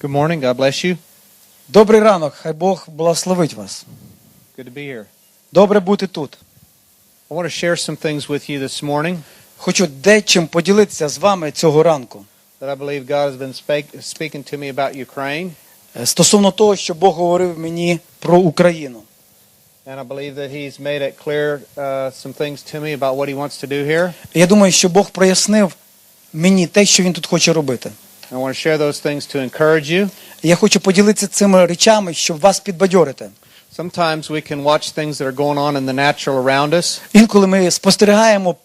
Good morning. God bless you. Добрий ранок, хай Бог благословить вас. Good to be here. Добре бути тут. I want to share some things with you this morning Хочу дечим поділитися з вами цього ранку. that I believe God has been spake, speaking to me about Ukraine. Е, Стосовно того, що Бог говорив мені про Україну. And I believe that He's made it clear uh, some things to me about what He wants to do here. Я думаю, що Бог прояснив мені те, що він тут хоче робити. I want to share those things to encourage you. Я хочу поділитися цими речами, щоб вас підбадьорити. Sometimes we can watch things that are going on in the natural around us, Інколи ми спостерігаємо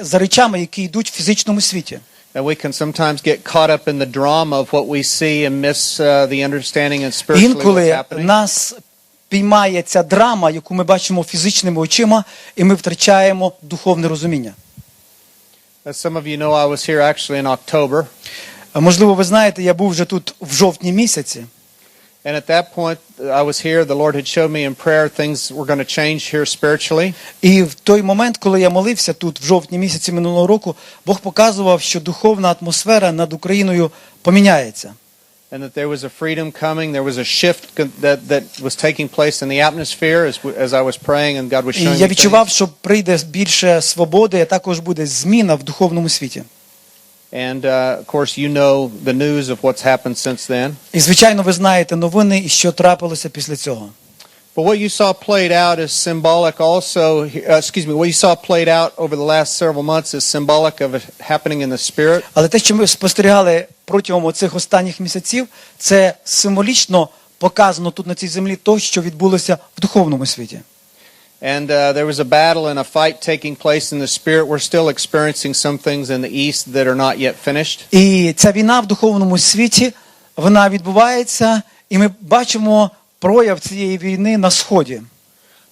за речами, які йдуть в фізичному світі. and we can sometimes get caught up in the drama of what we see and miss uh, the understanding and spiritually what's Інколи happening. нас піймає ця драма, яку ми бачимо фізичними очима, і ми втрачаємо духовне розуміння. As some of you know, I was here actually in October. Можливо, ви знаєте, я був вже тут в жовтні місяці. And at that point, I was here. The Lord had showed me in prayer things were going to change here spiritually. І в той момент, коли я молився тут в жовтні місяці минулого року, Бог показував, що духовна атмосфера над Україною поміняється. And that there was a freedom coming. There was a shift that, that was taking place in the atmosphere as, as I was praying and God was І showing я відчував, що прийде більше свободи, а також буде зміна в духовному світі. And uh, of course, you know the news of what's happened since then. І звичайно, ви знаєте новини і що трапилося після цього. But what you saw played out is symbolic also, uh, excuse me, what you saw played out over the last several months is symbolic of it happening in the spirit. Але те, що ми спостерігали протягом цих останніх місяців, це символічно показано тут на цій землі то, що відбулося в духовному світі. And uh, there was a battle and a fight taking place in the spirit. We're still experiencing some things in the east that are not yet finished. І ця війна в духовному світі вона відбувається, і ми бачимо прояв цієї війни на сході.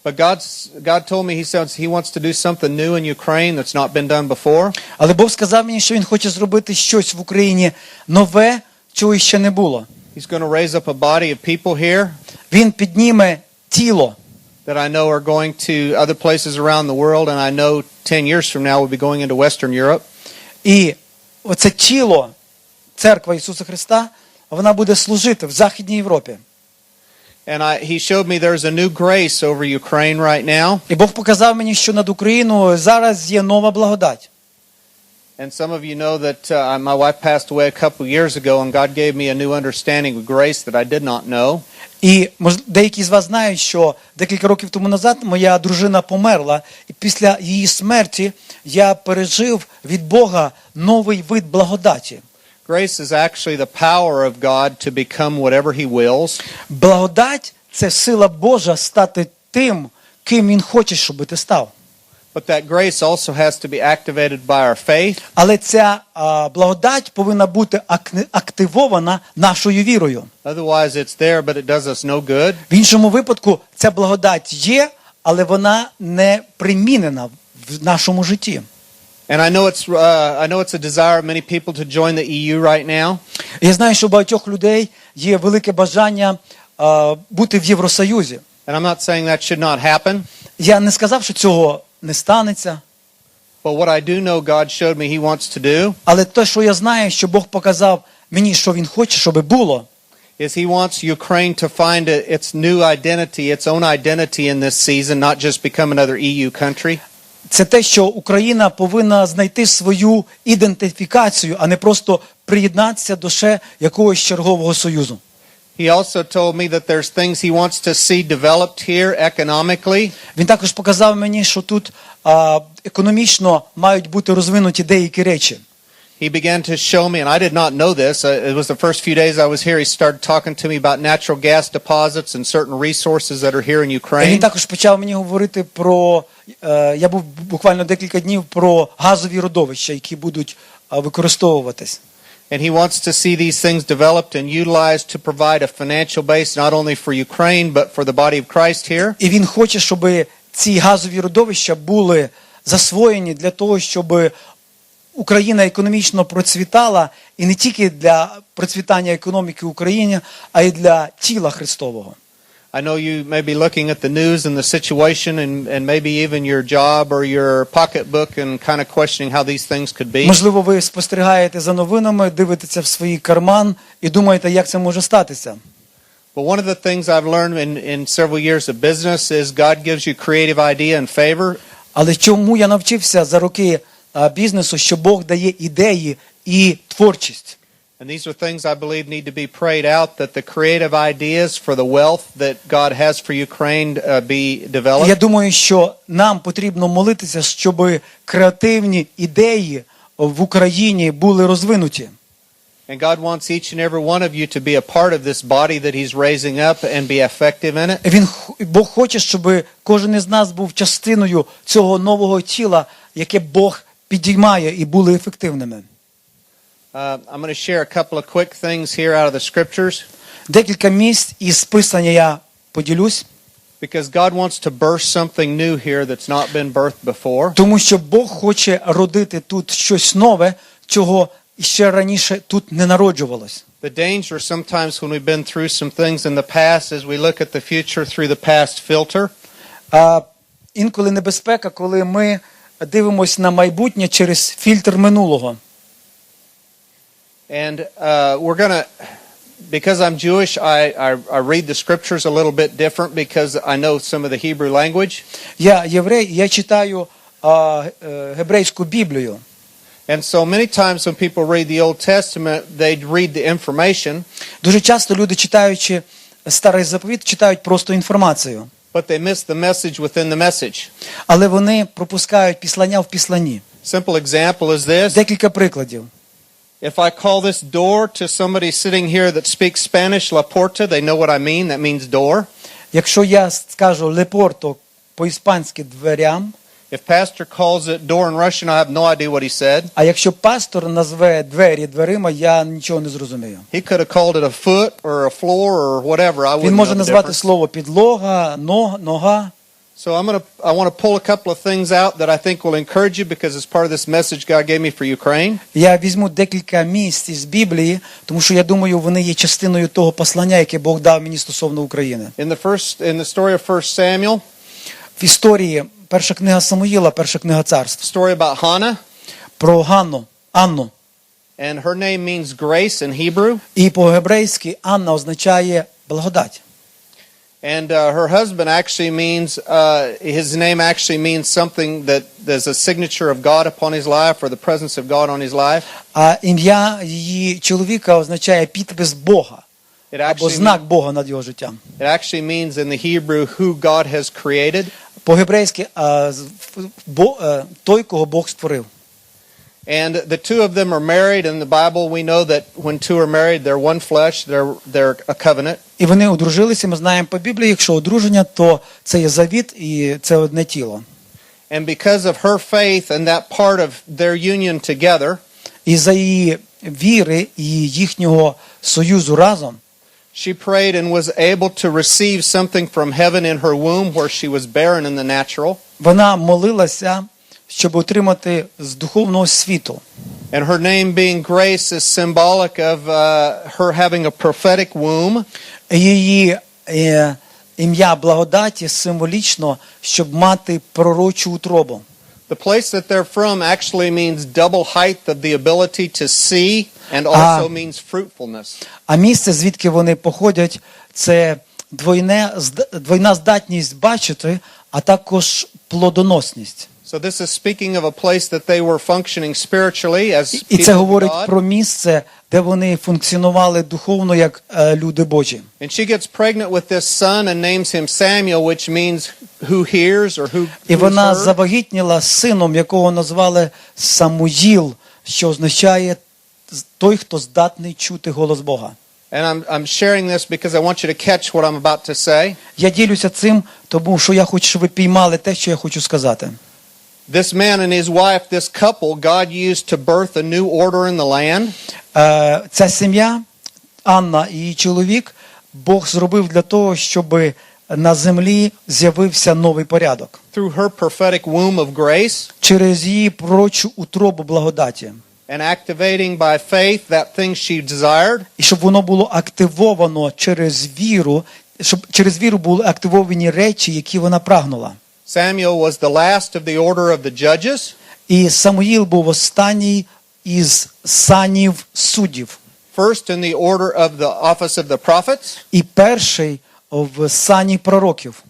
But God's, God told me, He says He wants to do something new in Ukraine that's not been done before. Але Бог сказав мені, що він хоче зробити щось в Україні нове, чого ще не було. He's going to raise up a body of people here Він підніме тіло, that I know are going to other places around the world, and I know 10 years from now we'll be going into Western Europe. і оце тіло, церква Ісуса Христа, вона буде служити в Західній Європі. And I, He showed me there's a new grace over Ukraine right now. І Бог показав мені, що над Україною зараз є нова благодать. And some of you know that uh, my wife passed away a couple years ago, and God gave me a new understanding of grace that I did not know. І деякі з вас знають, що декілька років тому назад моя дружина померла, і після її смерті я пережив від Бога новий вид благодаті. Grace is actually the power of God to become whatever He wills. Благодать це сила Божа стати тим, ким він хоче, щоб ти став. But that grace also has to be activated by our faith. Але ця а, благодать повинна бути ак- активована нашою вірою. Otherwise, it's there, but it does us no good. В іншому випадку ця благодать є, але вона не примінена в нашому житті. And I know it's uh, I know it's a desire of many people to join the EU right now. Я знаю, що багатьох людей є велике бажання бути в Євросоюзі. And I'm not saying that should not happen. Я не сказав, що цього не станеться, But what I do know God showed me He wants to do але те, що я знаю, що Бог показав мені, що Він хоче, щоб було, is He wants Ukraine to find a, its new identity, its own identity in this season, not just become another EU country. це те, що Україна повинна знайти свою ідентифікацію, а не просто приєднатися до ще якогось чергового союзу. He also told me that there's things He wants to see developed here economically. Він також показав мені, що тут а, економічно мають бути розвинуті деякі речі. He began to show me, and I did not know this. Uh, it was the first few days I was here. He started talking to me about natural gas deposits and certain resources that are here in І Він Ukraine. також почав мені говорити про е, я був буквально декілька днів про газові родовища, які будуть використовуватись. And he wants to see these things developed and utilized to provide a financial base not only for Ukraine, but for the body of Christ here. І він хоче, щоб ці газові родовища були засвоєні для того, щоб Україна економічно процвітала і не тільки для процвітання економіки України, а й для тіла Христового. I know you may be looking at the news and the situation and, and maybe even your job or your pocketbook and kind of questioning how these things could be. Можливо, ви спостерігаєте за новинами, дивитеся в свій карман і думаєте, як це може статися. But one of the things I've learned in, in several years of business is God gives you creative idea and favor. Але чому я навчився за роки а, бізнесу, що Бог дає ідеї і творчість? And these are things I believe need to be prayed out that the creative ideas for the wealth that God has for Ukraine uh, be developed. Я думаю, що нам потрібно молитися, щоб креативні ідеї в Україні були розвинуті. And God wants each and every one of you to be a part of this body that He's raising up and be effective in it. Він Бог хоче, щоб кожен із нас був частиною цього нового тіла, яке Бог підіймає і були ефективними. Uh, I'm going to share a couple of quick things here out of the scriptures Декілька місць із писання я поділюсь, because God wants to burst something new here that's not been birthed before. тому що Бог хоче родити тут щось нове, чого ще раніше тут не народжувалось. The danger sometimes when we've been through some things in the past is we look at the future through the past filter. А інколи небезпека, коли ми дивимося на майбутнє через фільтр минулого. And uh, we're going to, because I'm Jewish, I, I, I read the scriptures a little bit different because I know some of the Hebrew language. Я єврей, я читаю а, е, гебрейську Біблію. And so many times when people read the Old Testament, they read the information, Дуже часто люди, читаючи старий заповіт, читають просто інформацію, but they miss the message within the message. але вони пропускають післання в післанні. Simple example is this. Декілька прикладів. If I call this door to somebody sitting here that speaks Spanish, La Porta, they know what I mean. That means door. Якщо я скажу лепорто по-іспанськи дверям, If pastor calls it door in Russian, I have no idea what he said. а якщо пастор назве двері дверима, я нічого не зрозумію. He could have called it a foot or a floor or whatever. I Він wouldn't може know the назвати difference. слово підлога, нога, нога. So I'm gonna I want to pull a couple of things out that I think will encourage you because it's part of this message God gave me for Ukraine. Я візьму декілька місць із Біблії, тому що я думаю, вони є частиною того послання, яке Бог дав мені стосовно України. In the first in the story of 1 Samuel, В історії перша книга Самуїла, перша книга царств story about Hannah, про Ганну, Анну. and her name means grace in Hebrew. І по-гебрейськи Анна означає благодать. And uh, her husband actually means, uh, his name actually means something that there's a signature of God upon his life or the presence of God on his life. А ім'я її чоловіка означає підпис Бога It або actually, знак Бога над його життям. it actually means in the Hebrew who God has created. По-гебрейськи а, з- в- бо, е, той, кого Бог створив. And the two of them are married. In the Bible, we know that when two are married, they're one flesh, they're, they're a covenant. І вони одружилися. Ми знаємо по Біблії, якщо одруження, то це є завіт і це одне тіло. And because of her faith and that part of their union together, І за її віри і їхнього союзу разом she prayed and was able to receive something from heaven in her womb where she was barren in the natural. вона молилася, щоб отримати з духовного світу. And her name being Grace is symbolic of uh, her having a prophetic womb. Її е, ім'я благодаті символічно, щоб мати пророчу утробу. The place that they're from actually means double height of the ability to see and also Ah. means fruitfulness. А місце, звідки вони походять, це двойне, двойна здатність бачити, а також плодоносність. So this is speaking of a place that they were functioning spiritually as І це говорить God. про місце, де вони функціонували духовно як е, люди Божі. And she gets pregnant with this son and names him Samuel, which means who hears or who, І вона heard. завагітніла сином, якого назвали Самуїл, що означає той, хто здатний чути голос Бога. And I'm, I'm sharing this because I want you to catch what I'm about to say. Я ділюся цим, тому що я хочу, щоб ви піймали те, що я хочу сказати. This man and his wife, this couple, God used to birth a new order in the land. Е, Ця сім'я, Анна і її чоловік, Бог зробив для того, щоб на землі з'явився новий порядок through her prophetic womb of grace через її пророчу утробу благодаті. and activating by faith that thing she desired. І щоб воно було активовано через віру щоб через віру були активовані речі, які вона прагнула. Samuel was the last of the order of the judges. І Самуїл був останній із санів суддів, first in the order of the office of the prophets, і перший в сані пророків,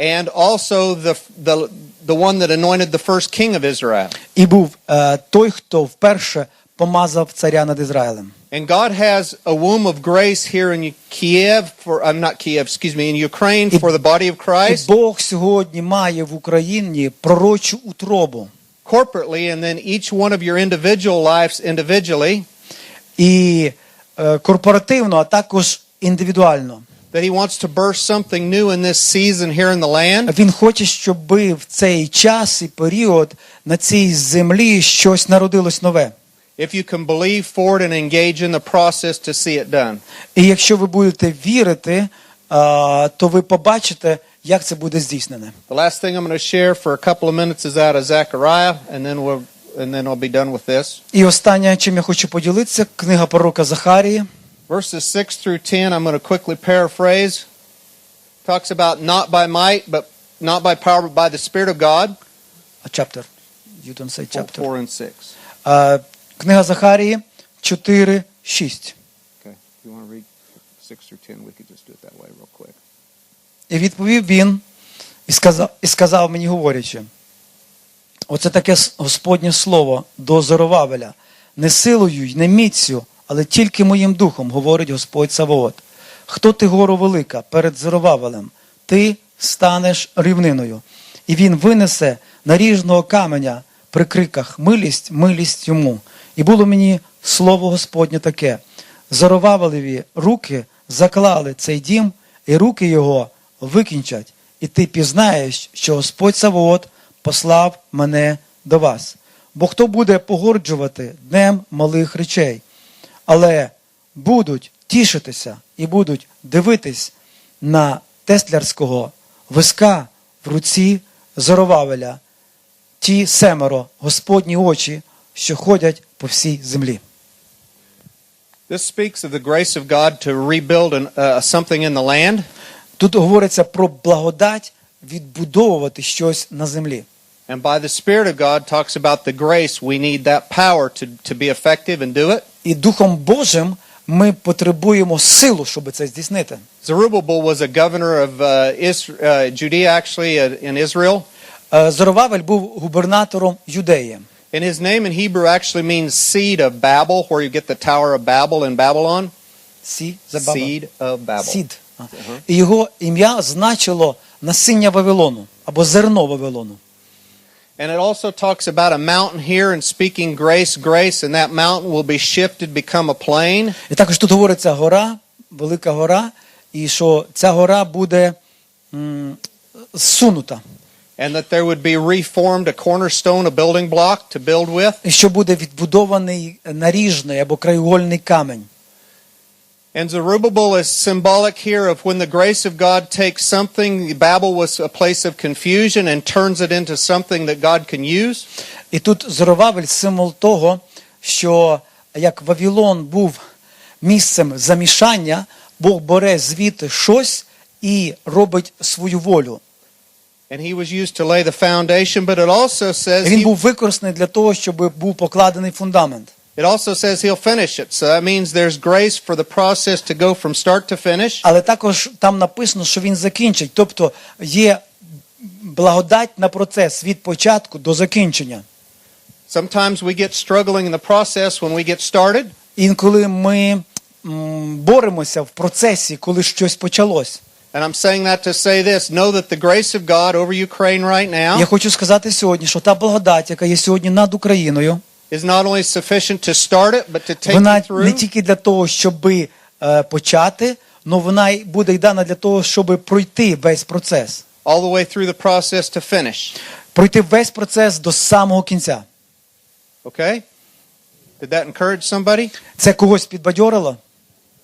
and also the, the, the one that anointed the first king of Israel. і був е, той, хто вперше помазав царя над Ізраїлем. And God has a womb of grace here in Kiev, for, I'm not Kiev, excuse me, in Ukraine for the body of І Christ Бог сьогодні має в Україні пророчу утробу. corporately, and then each one of your individual lives individually, І е, корпоративно, а також індивідуально. that He wants to burst something new in this season here in the land. Він хоче, щоб в цей час і період на цій землі щось народилось нове. If you can believe for it and engage in the process to see it done. І якщо ви будете вірити, а, то ви побачите, як це буде здійснене. The last thing I'm going to share for a couple of minutes is out of Zechariah, and then we'll and then I'll be done with this. І останнє, чим я хочу поділитися, книга пророка Захарії, Verses 6 through 10, I'm going to quickly paraphrase. Talks about not by might, but not by power, but by the Spirit of God. а chapter. You don't say chapter. 4 and 6. Книга Захарії 4, 6. Okay. If you want to read 6 through 10, we could just do it that way real quick. І відповів він і сказав, і сказав мені, говорячи, оце таке Господнє слово до Зоровавеля, не силою й не міцю, але тільки моїм духом, говорить Господь Савоот. Хто ти гору велика перед Зоровавелем? Ти станеш рівниною, і він винесе наріжного каменя при криках милість, милість йому. І було мені слово Господнє таке: Зоровавелеві руки заклали цей дім, і руки його викінчать, і ти пізнаєш, що Господь Савоот послав мене до вас. Бо хто буде погорджувати днем малих речей, але будуть тішитися і будуть дивитись на теслярського виска в руці Зоровавеля, ті семеро Господні очі, що ходять по всій землі. This speaks of the grace of God to rebuild an, uh, something in the land. Тут говориться про благодать відбудовувати щось на землі. And by the Spirit of God talks about the grace. We need that power to, to be effective and do it. І Духом Божим ми потребуємо силу, щоб це здійснити. Zerubbabel was a governor of uh, Is- uh, Judea, actually, uh, in Israel. Е, Зоровавель був губернатором Юдеї. And his name in Hebrew actually means seed of Babel, where you get the Tower of Babel in Babylon. Seed of Babel. Сід. А. І його ім'я значило насіння Вавилону або зерно Вавилону. And it also talks about a mountain here and speaking grace, grace, and that mountain will be shifted, become a plain. І також тут говориться гора, велика гора, і що ця гора буде м, зсунута, And that there would be reformed a cornerstone, a building block to build with. і що буде відбудований наріжний або краєугольний камінь. And Zerubbabel is symbolic here of when the grace of God takes something, Babel was a place of confusion, and turns it into something that God can use. І тут Зоровавель символ того, що як Вавилон був місцем замішання, Бог бере звідти щось і робить свою волю. And he was used to lay the foundation, but it also says Він he, був використаний для того, щоб був покладений фундамент. it also says he'll finish it. So that means there's grace for the process to go from start to finish. Але також там написано, що він закінчить. Тобто є благодать на процес від початку до закінчення. Sometimes we get struggling in the process when we get started, Інколи ми м, боремося в процесі, коли щось почалось. And I'm saying that to say this: know that the grace of God over Ukraine right now Я хочу сказати сьогодні, що та благодать, яка є сьогодні над Україною, is not only sufficient to start it, but to take вона не тільки для того, щоб е, почати, але вона й буде й дана для того, щоб пройти весь процес. all the way through the process to finish. Пройти весь процес до самого кінця. Okay? Did that encourage somebody? Це когось підбадьорило?